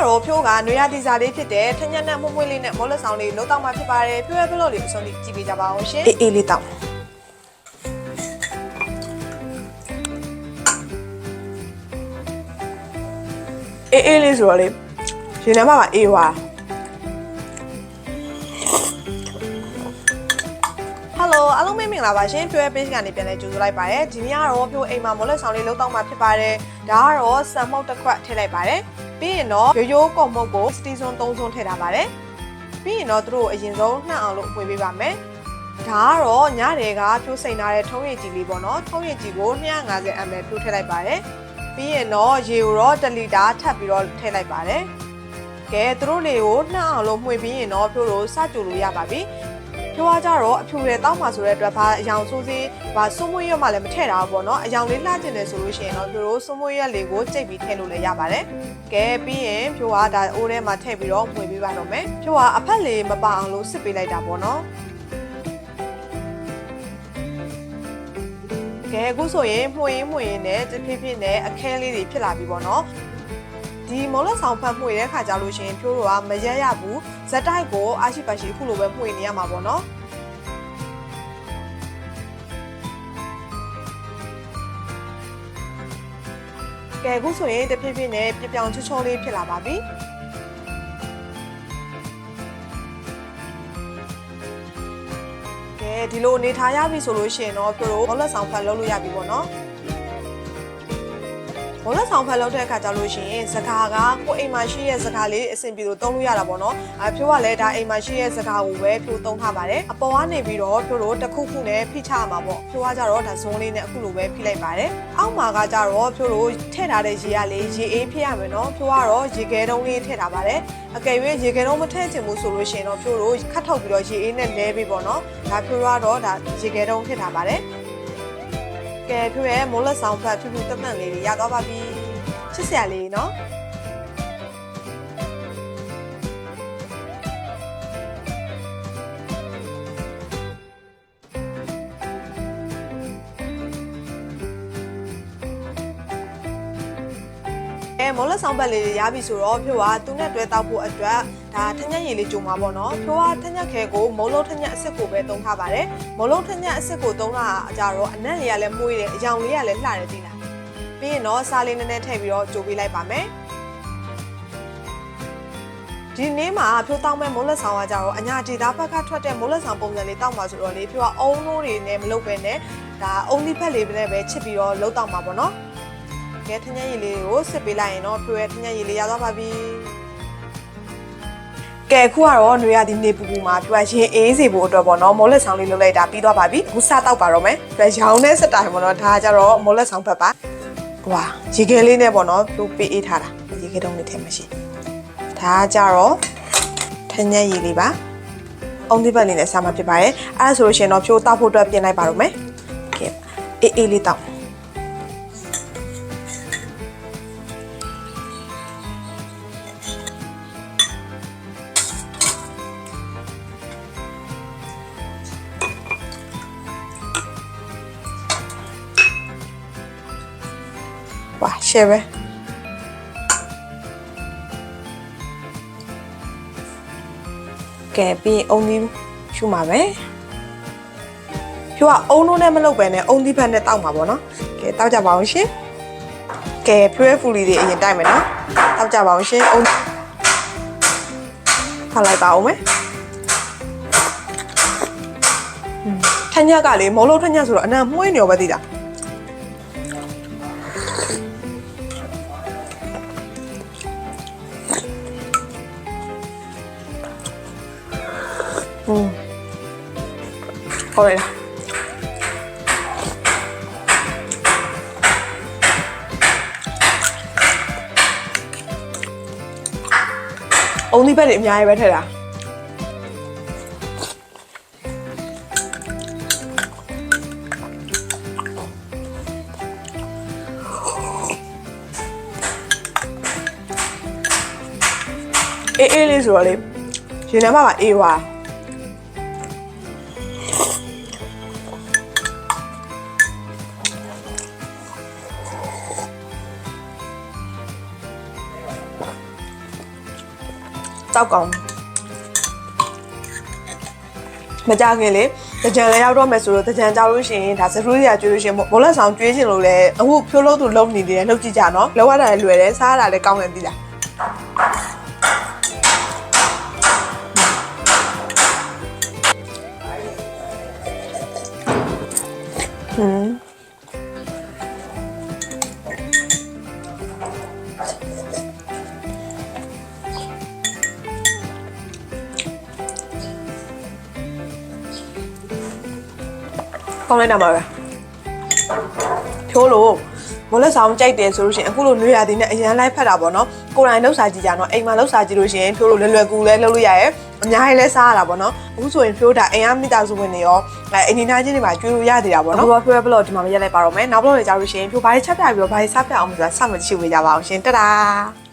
ကတော့ဖြိုးကနွေရာသီစာလေးဖြစ်တဲ့ထညက်နဲ့မှုန့်မွေးလေးနဲ့မောလက်ဆောင်လေးလုံးတောက်မှဖြစ်ပါတယ်ဖြိုးရဲ့ဘလော့လေးအစုံလေးကြည့်ပေးကြပါအောင်ရှင်အေးအေးလေးတောက်အေးအေးလေးဆိုတော့လေရှင်ထဲမှာပါအေးွာဟယ်လိုအားလုံးမင်္ဂလာပါရှင်ဖြိုးရဲ့ page ကနေပြန်လဲကြိုဆိုလိုက်ပါတယ်ဒီနေ့ကတော့ဖြိုးအိမ်မှာမောလက်ဆောင်လေးလုံးတောက်မှဖြစ်ပါတယ်ဒါကတော့ဆန်မုတ်တစ်ခွက်ထည့်လိုက်ပါတယ် ပြီးရင်တော့ရိုးရိုးကော်မုတ်ကိုစတီဇွန်3ဇွန်ထည့်ထားပါတယ်ပြီးရင်တော့သူတို့အရင်ဆုံးနှံ့အောင်လို့ပွေပေးပါမယ်ဒါကတော့ညတွေကဖြိုးစိန်ထားတဲ့ထုံးရည်ကြီးလေးပေါ့နော်ထုံးရည်ကြီးကို250 ml ဖြိုးထည့်လိုက်ပါတယ်ပြီးရင်တော့ရေကိုတော့1လီတာထပ်ပြီးတော့ထည့်လိုက်ပါတယ်ကဲသူတို့လေးကိုနှံ့အောင်လို့မှွေပြီးရင်တော့ဖြိုးလို့စကြိုလို့ရပါပြီ ဖြိုးကကြတော့အဖြူတွေတောက်မှဆိုတဲ့အတွက်ဘာအယောင်ဆိုးစေးဘာစွမွေးရွက်မှလည်းမထည့်တာဘူးပေါ့နော်အယောင်လေးလှကျင်တယ်ဆိုလို့ရှိရင်တော့ဖြိုးတို့စွမွေးရွက်လေးကိုကြိတ်ပြီးထည့်လို့လည်းရပါတယ်ကဲပြီးရင်ဖြိုးကဒါအိုးထဲမှာထည့်ပြီးတော့မှွေပေးပါတော့မယ်ဖြိုးကအဖက်လေးမပါအောင်လို့စစ်ပေးလိုက်တာပေါ့နော်ကဲအခုဆိုရင်မှုရင်မှုရင်နဲ့တဖြည်းဖြည်းနဲ့အခဲလေးတွေဖြစ်လာပြီပေါ့နော်ဒီမော်လက်ဆောင်ဖတ်မှုရတဲ့ခါကြလို့ရှိရင်ဖြိုးတို့ကမရက်ရဘူး ဇက်တိုက်ကိုအာရှိပါရှိအခုလိုပဲမှုရင်နေရမှာပေါ့နော်ကဲအခုဆိုရင်တဖြည်းဖြည်းနဲ့ပြပြောင်ချောချောလေးဖြစ်လာပါပြီကဲဒီလိုနေထားရပြီဆိုလို့ရှိရင်တော့ဖြိုးတို့မော်လက်ဆောင်ဖတ်လုပ်လို့ရပြီပေါ့နော် ဘောလက်ဆောင်ဖတ်လုပ်တဲ့အခါကျလို့ရှိရင်စကားကကိုအိမ်မှာရှိရဲ့စကားလေးအဆင်ပြေလို့သုံးလို့ရတာပေါ့နော်အဖြိုးကလည်းဒါအိမ်မှာရှိရဲ့စကားကိုပဲဖြိုးသုံးထားပါတယ်အပေါ်ကနေပြီးတော့ဖြိုးတို့တစ်ခုခုနဲ့ဖိချရမှာပေါ့ဖြိုးကကြတော့ဒါဇုံးလေးနဲ့အခုလိုပဲဖိလိုက်ပါတယ်အောက်မှာကကြတော့ဖြိုးတို့ထည့်ထားတဲ့ရေကလေးရေအေးဖြစ်ရမယ်နော်ဖြိုးကတော့ရေခဲတုံးလေးထည့်ထားပါတယ်အကယ်၍ရေခဲတုံးမထည့်ချင်ဘူးဆိုလို့ရှိရင်တော့ဖြိုးတို့ခတ်ထုတ်ပြီးတော့ရေအေးနဲ့လဲပေးပေါ့နော်ဒါဖြိုးကတော့ဒါရေခဲတုံးထည့်ထားပါတယ် ကဲဖြိုးရဲ့မိုးလက်ဆောင်ဖတ်ဖြူဖြူတက်တက်လေးတွေရသွားပါပြီချစ်စရာလေးနော် အဲမော်လက်ဆောင်ဘက်လေးတွေရပြီဆိုတော့ဖြိုးကသူနဲ့တွဲတောက်ဖို့အတွက်ဒါထညက်ရည်လေးကြုံပါပေါ့နော်ဖြိုးကထညက်ခဲကိုမုံလုံးထညက်အစ်စ်ကိုပဲတုံးထားပါတယ်မုံလုံးထညက်အစ်စ်ကိုတုံးတာအကြတော့အနက်လေးကလည်းမှုေးတယ်အယောင်လေးကလည်းလှတယ်သိလားပြီးရင်တော့စားလေးနည်းနည်းထည့်ပြီးတော့ကြိုပေးလိုက်ပါမယ်ဒီနေ့မှာဖြိုးတောင်းမဲ့မိုးလက်ဆောင်ကကြတော့အညာဒေတာဘက်ကထွက်တဲ့မိုးလက်ဆောင်ပုံစံလေးတောက်မှာဆိုတော့လေဖြိုးကအုံလို့တွေနဲ့မလုပ်ပဲနဲ့ဒါအုံသီးဖက်လေးနဲ့ပဲချစ်ပြီးတော့လှုပ်တောက်မှာပေါ့နော် ကဲထညက်ရည်လေးကိုစစ်ပေးလိုက်ရင်တော့ဖြိုးရဲ့ထညက်ရည်လေးရသွားပါပြီကဲအခုကတော့နွေရသီနေပူပူမှာပြွာရင်အေးစေဖို့အတွက်ပေါ့နော်မော်လက်ဆောင်လေးလုပ်လိုက်တာပြီးသွားပါပြီအခုစတောက်ပါတော့မယ်ပြွာရောင်းတဲ့စတိုင်ပေါ့နော်ဒါကကြတော့မော်လက်ဆောင်ဖက်ပါဟွာရေခဲလေးနဲ့ပေါ့နော်ပြိုးပေးအေးထားတာရေခဲတုံးလေးထည့်မရှိဒါကကြတော့ထညက်ရည်လေးပါအုံးသီးပတ်လေးနဲ့စားမှာဖြစ်ပါတယ်အဲ့ဒါဆိုလို့ရှိရင်တော့ဖြိုးတောက်ဖို့အတွက်ပြင်လိုက်ပါတော့မယ်ကဲအေးအေးလေးတောက် ဝါရှယ်ပဲကဲပြီးအုံသီးရှုမှာပဲဖြိုးကအုံလုံးနဲ့မလုပ်ပဲနဲ့အုံသီးဖက်နဲ့တောက်မှာပေါ့နော်ကဲတောက်ကြပါအောင်ရှင်ကဲဖြိုးရဲ့ဖူလီတွေအရင်တိုက်မယ်နော်တောက်ကြပါအောင်ရှင်အုံထားလိုက်ပါဦးမယ်ထညက်ကလေမောလုံးထညက်ဆိုတော့အနံမှုေးနေရောပဲသိတာ 嗯，好嘞。အုံဒီဘက်တွေအများကြီးပဲထည့်တာအေးအေးလေးဆိုတော့လေရင်ထဲမှာပါအေးွား တောက်ကောင်းမကြခင်လေတကြံလည်းရောက်တော့မယ်ဆိုတော့တကြံကြောက်လို့ရှိရင်ဒါစရူးရကျွေးလို့ရှိရင်မော်လက်ဆောင်ကျွေးချင်လို့လဲအခုဖြိုးလို့သူလုံနေတယ်လှုပ်ကြည့်ကြနော်လောက်ရတာလည်းလွယ်တယ်စားရတာလည်းကောင်းတယ်သိလား ကောင်းလိုက်တာပါပဲဖြိုးလို့မလက်ဆောင်ကြိုက်တယ်ဆိုလို့ရှိရင်အခုလိုနွေရာသီနဲ့အရန်လိုက်ဖက်တာပေါ့နော်ကိုယ်တိုင်လှုပ်ရှားကြည့်ကြနော်အိမ်မှာလှုပ်ရှားကြည့်လို့ရှိရင်ဖြိုးလို့လွယ်လွယ်ကူလဲလှုပ်လို့ရရဲ့အများကြီးလဲစားရတာပေါ့နော်အခုဆိုရင်ဖြိုးတာအိမ်ကမိသားစုဝင်တွေရောအဲအိမ်နေသားချင်းတွေမှာကျွေးလို့ရသေးတာပေါ့နော်အခုဖြိုးရဲ့ဘလော့ဒီမှာမရက်လိုက်ပါတော့မယ်နောက်ဘလော့တွေကြားလို့ရှိရင်ဖြိုးဘာတွေချက်ပြပြီးတော့ဘာတွေစားပြအောင်ဆိုတာစမှကြည့်ဝေးကြပါအောင်ရှင်တတား